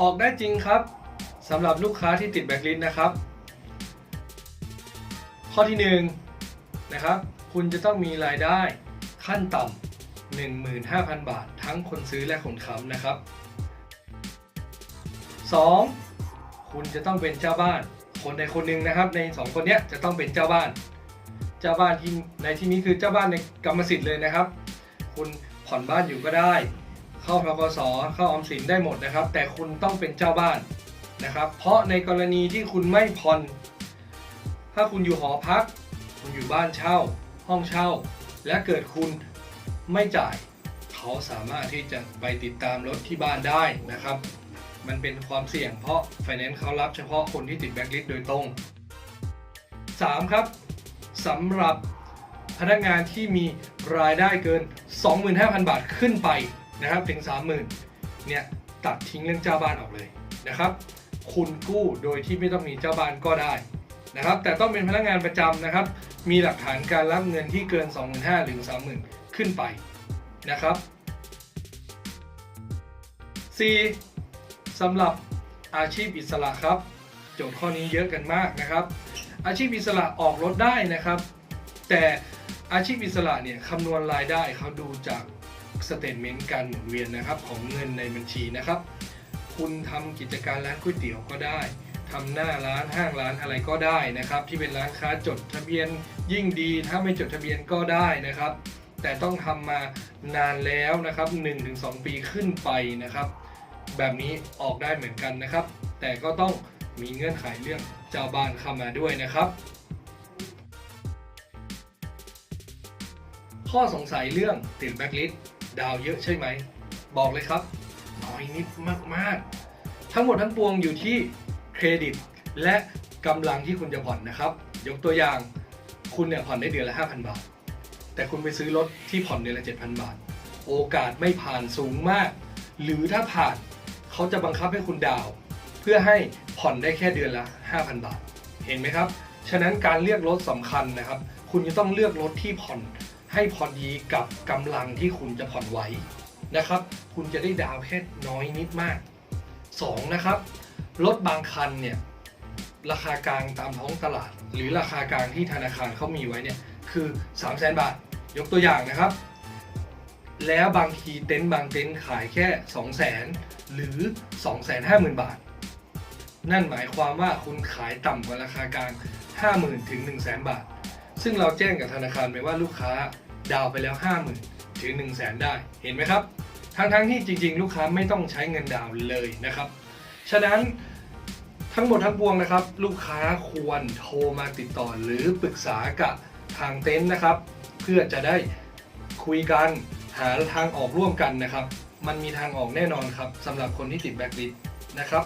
ออกได้จริงครับสำหรับลูกค้าที่ติดแบ็คลิสต์นะครับ ข้อที่1นงนะครับ คุณจะต้องมีรายได้ขั้นต่ำ15,000 บาท ทั้งคนซื้อและคนค้ำนะครับ 2. คุณจะต้องเป็นเจ้าบ้าน คนใดคนหนึ่งนะครับ ใน 2 คนนี้จะต้องเป็นเจ้าบ้าน เจ้าบ้านที่ในที่นี้คือเจ้าบ้านในกรรมสิทธิ์เลยนะครับ คุณผ่อนบ้านอยู่ก็ได้ เข้าทกสเข้าออมสินได้หมดนะครับ แต่คุณต้องเป็นเจ้าบ้านนะครับ เพราะในกรณีที่คุณไม่ผ่อน ถ้าคุณอยู่หอพัก คุณอยู่บ้านเช่า ห้องเช่า และเกิดคุณไม่จ่าย เขาสามารถที่จะไปติดตามรถที่บ้านได้นะครับ มันเป็นความเสี่ยงเพราะไฟแนนซ์เขารับเฉพาะคนที่ติดแบ็คลิสต์โดยตรง 3. ครับสำหรับพนักงานที่มีรายได้เกิน 25,000 บาทขึ้นไป นะครับถึง 30,000เนี่ยตัดทิ้งเรื่องเจ้าบ้านออกเลยนะครับ คุณกู้โดยที่ไม่ต้องมีเจ้าบ้านก็ได้นะครับ แต่ต้องเป็นพนักงานประจำนะครับ มีหลักฐานการรับเงินที่เกิน 25,000หรือ 30,000 ขึ้นไปนะครับ 4. สำหรับอาชีพอิสระครับ โจทย์ข้อนี้เยอะกันมากนะครับ อาชีพอิสระออกรถได้นะครับ แต่อาชีพอิสระเนี่ยคำนวณรายได้เขาดูจาก สเตทเมนต์การหมุนเวียนนะครับของเงินในบัญชีนะครับ คุณทำกิจการร้านก๋วยเตี๋ยวก็ได้ทำหน้าร้านห้างร้านอะไรก็ได้นะครับ ที่เป็นร้านค้าจดทะเบียนยิ่งดี ถ้าไม่จดทะเบียนก็ได้นะครับ แต่ต้องทำมานานแล้วนะครับ 1-2 ปีขึ้นไปนะครับ แบบนี้ออกได้เหมือนกันนะครับ แต่ก็ต้องมีเงื่อนไขเรื่องเจ้าบ้านเข้ามาด้วยนะครับ ข้อสงสัยเรื่องติดแบ็คลิส์ดาวเยอะใช่ไหม บอกเลยครับน้อยนิดมากๆ ทั้งหมดทั้งปวงอยู่ที่เครดิต และกำลังที่คุณจะผ่อนนะครับ ยกตัวอย่างคุณเนี่ยผ่อนได้เดือนละ 5,000 บาท แต่คุณไปซื้อรถที่ผ่อนเดือนละ 7,000 บาท โอกาสไม่ผ่านสูงมาก หรือถ้าผ่านเขาจะบังคับให้คุณดาว เพื่อให้ผ่อนได้แค่เดือนละ 5,000 บาท เห็นไหมครับ ฉะนั้นการเลือกรถสำคัญนะครับ คุณจะต้องเลือกรถที่ผ่อน ให้พอดีกับกำลังที่คุณจะผ่อนไหวนะครับ คุณจะได้ดาวแค่น้อยนิดมาก 2. นะครับ รถบางคันเนี่ยราคากลางตามท้องตลาด หรือราคากลางที่ธนาคารเขามีไว้เนี่ยคือ 3 0 0 0 0 0บาท ยกตัวอย่างนะครับ แล้วบางทีเต็นท์บางเต็นท์ขายแค่ 2 0 0 0 0 0หรือ 250,000 บาท นั่นหมายความว่าคุณขายต่ำกว่าราคากลาง 50,000 ถึง 1 0 0 0 0 0 บาท ซึ่งเราแจ้งกับธนาคารไปว่าลูกค้าดาวไปแล้ว 50,000 ถึง 1 0 0 0 0 0ได้เห็นไหมครับ ทั้งๆที่จริง ๆ ลูกค้าไม่ต้องใช้เงินดาวเลยนะครับ ฉะนั้นทั้งหมดทั้งปวงนะครับ ลูกค้าควรโทรมาติดต่อหรือปรึกษากับทางเต็นท์นะครับ เพื่อจะได้คุยกันหาทางออกร่วมกันนะครับ มันมีทางออกแน่นอนครับสำหรับคนที่ติดแบ็คลิสต์นะครับ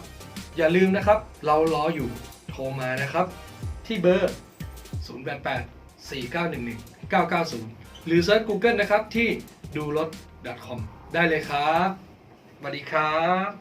อย่าลืมนะครับ เรารออยู่โทรมานะครับ ที่เบอร์ 088 4911 990 หรือเซิร์ช Google นะครับที่ดูรถ .com ได้เลยครับสวัสดีครับ